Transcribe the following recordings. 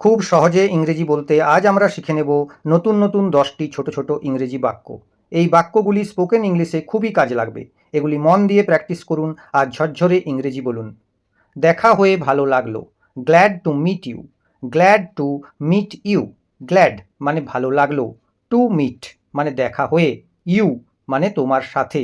খুব সহজে ইংরেজি বলতে আজ আমরা শিখে নেব নতুন নতুন দশটি ছোট ছোট ইংরেজি বাক্য। এই বাক্যগুলি স্পোকেন ইংলিশে খুবই কাজে লাগবে। এগুলি মন দিয়ে প্র্যাকটিস করুন আর ঝরঝরে ইংরেজি বলুন। দেখা হয়ে ভালো লাগল। Glad to meet you glad to meet you glad মানে ভালো লাগল। টু মিট মানে দেখা হয়ে। ইউ মানে তোমার সাথে।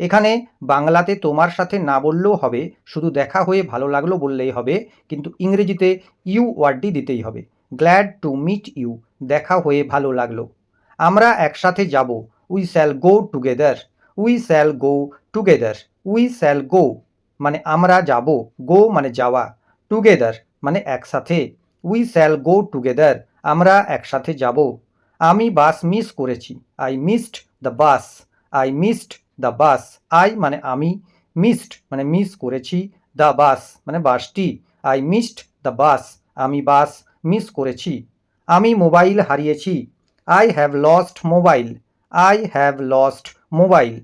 এখানে বাংলাতে তোমার সাথে না বললেও হবে, শুধু দেখা হয়ে ভালো লাগল বললেই হবে, কিন্তু ইংরেজিতে ইউ ওয়ার্ডটি দিতেই হবে। গ্ল্যাড টু মিট ইউ, দেখা হয়ে ভালো লাগল। আমরা একসাথে যাব। We shall go together. We shall go together. We shall go মানে আমরা যাব। গো মানে যাওয়া। টুগেদার মানে একসাথে। উই শ্যাল গো টুগেদার, আমরা একসাথে যাব। আমি বাস মিস করেছি। I missed the bus. I missed the bus I মানে আমি মিসড মানে মিস করেছি দ্য বাস মানে বাসটি। আই মিসড দ্য বাস আমি বাস মিস করেছি। আমি মোবাইল হারিয়েছি। I have lost mobile I have lost mobile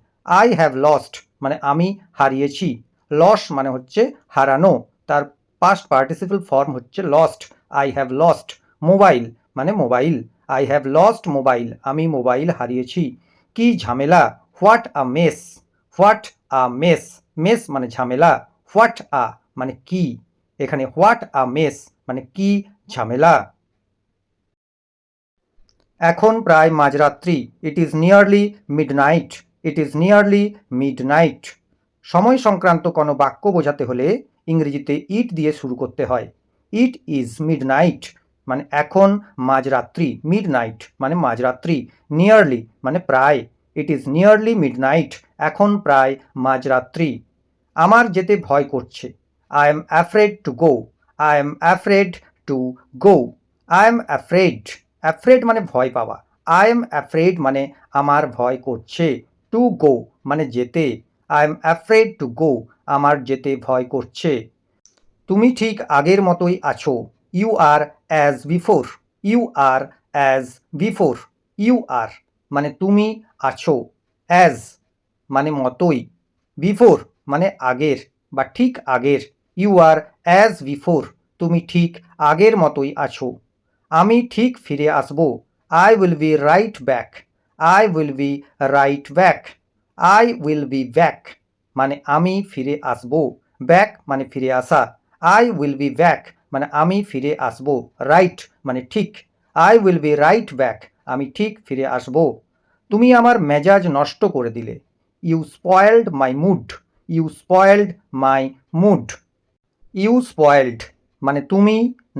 I have lost মানে আমি হারিয়েছি। লস মানে হচ্ছে হারানো, তার পাস্ট পার্টিসিপল ফর্ম হচ্ছে lost I have lost mobile মানে mobile I have lost mobile আমি মোবাইল হারিয়েছি। কি ঝামেলা? What a mess what a mess mess মানে ঝামেলা। হোয়াট আ মানে কি। এখানে হোয়াট আ মেস মানে কি ঝামেলা। এখন প্রায় মাঝরাত্রি। It is nearly midnight it is nearly midnight সময় সংক্রান্ত কোনো বাক্য বোঝাতে হলে ইংরেজিতে ইট দিয়ে শুরু করতে হয়। ইট ইজ মিড নাইট মানে এখন মাঝরাত্রি। মিড নাইট মানে মাঝরাত্রি। নিয়ারলি মানে প্রায়। It is nearly midnight এখন প্রায় মাঝরাত্রি। আমার যেতে ভয় করছে। I am afraid to go I am afraid to go I am afraid afraid মানে ভয় পাওয়া। আই এম অ্যাফ্রেড মানে আমার ভয় করছে। টু গো মানে যেতে। I am afraid to go আমার যেতে ভয় করছে। তুমি ঠিক আগের মতোই আছো। You are as before you are as before you are মানে তুমি আছো অ্যাজ মানে মতোই বিফোর মানে আগের বা ঠিক আগের ইউ আর অ্যাজ বিফোর তুমি ঠিক আগের মতোই আছো। আমি ঠিক ফিরে আসব I will be right back I will be right back I will be back মানে আমি ফিরে আসব ব্যাক মানে ফিরে আসা আই উইল বি ব্যাক মানে আমি ফিরে আসব রাইট মানে ঠিক I will be right back আমি ঠিক ফিরে আসব। তুমি আমার মেজাজ নষ্ট করে দিলে। You spoiled my mood you spoiled my mood you spoiled মানে তুমি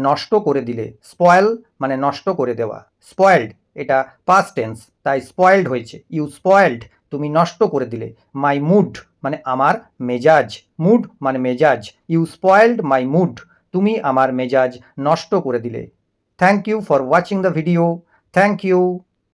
নষ্ট করে দিলে। স্পয়েল মানে নষ্ট করে দেওয়া। স্পয়েল্ড এটা পাস্ট টেন্স তাই স্পয়েল্ড হয়েছে। ইউ স্পয়েল্ড তুমি নষ্ট করে দিলে। মাই মুড মানে আমার মেজাজ। মুড মানে মেজাজ। ইউ স্পয়েল্ড মাই মুড তুমি আমার মেজাজ নষ্ট করে দিলে। Thank you for watching the video thank you